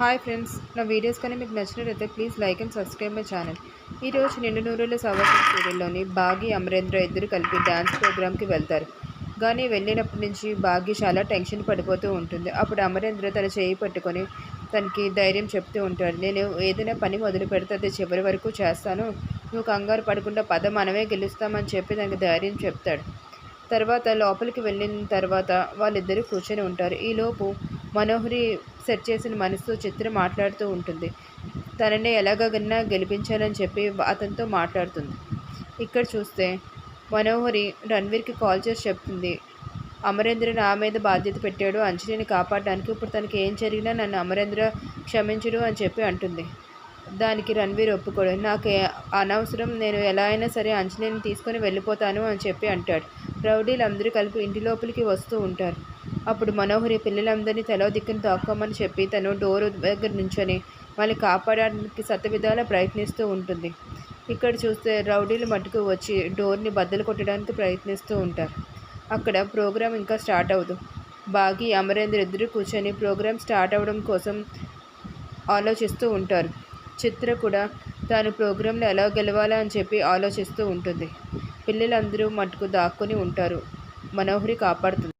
Hi friends నా videos కానీ మీకు నచ్చినట్లయితే please like and subscribe my channel ఈరోజు నిండు నూరుల సవర్ణ సీరియల్లోని బాగి అమరేంద్ర ఇద్దరు కలిపి డ్యాన్స్ ప్రోగ్రామ్కి వెళ్తారు. కానీ వెళ్ళినప్పటి నుంచి బాగి చాలా టెన్షన్ పడిపోతూ ఉంటుంది. అప్పుడు అమరేంద్ర తన చేయి పట్టుకొని తనకి ధైర్యం చెప్తూ ఉంటాడు. నేను ఏదైనా పని మొదలు పెడితే అది చివరి వరకు చేస్తాను. నువ్వు కంగారు పడకుండా పద మనమే గెలుస్తామని చెప్పి దానికి ధైర్యం చెప్తాడు. తర్వాత లోపలికి వెళ్ళిన తర్వాత వాళ్ళిద్దరూ కూర్చొని ఉంటారు. ఈలోపు మనోహరి సెట్ చేసిన మనసుతో చిత్ర మాట్లాడుతూ ఉంటుంది. తనని ఎలాగన్నా గెలిపించాలని చెప్పి అతనితో మాట్లాడుతుంది. ఇక్కడ చూస్తే మనోహరి రణ్వీర్కి కాల్ చేసి చెప్తుంది. అమరేంద్ర నా మీద బాధ్యత పెట్టాడు. అంజలిని కాపాడడానికి ఇప్పుడు తనకి ఏం జరిగినా నన్ను అమరేంద్ర క్షమించడు అని చెప్పి అంటుంది. దానికి రణ్వీర్ ఒప్పుకోడు. నాకు అనవసరం. నేను ఎలా అయినా సరే అంజలిని తీసుకొని వెళ్ళిపోతాను అని చెప్పి అంటాడు. రౌడీలు అందరూ కలిపి ఇంటి లోపలికి వస్తూ ఉంటారు. అప్పుడు మనోహరి పిల్లలందరినీ తెలో దిక్కును దాక్కోమని చెప్పి తను డోరు దగ్గర నుంచొని వాళ్ళని కాపాడడానికి సతవిధాలా ప్రయత్నిస్తూ ఉంటుంది. ఇక్కడ చూస్తే రౌడీలు మట్టుకు వచ్చి డోర్ని బద్దలు కొట్టడానికి ప్రయత్నిస్తూ ఉంటారు. అక్కడ ప్రోగ్రాం ఇంకా స్టార్ట్ అవ్వదు. బాగి అమరేంద్ర ఇద్దరు కూర్చొని ప్రోగ్రాం స్టార్ట్ అవ్వడం కోసం ఆలోచిస్తూ ఉంటారు. చిత్ర కూడా తాను ప్రోగ్రాంలో ఎలా గెలవాలా అని చెప్పి ఆలోచిస్తూ ఉంటుంది. పిల్లలందరూ మట్టుకు దాక్కుని ఉంటారు. మనోహరి కాపాడుతుంది.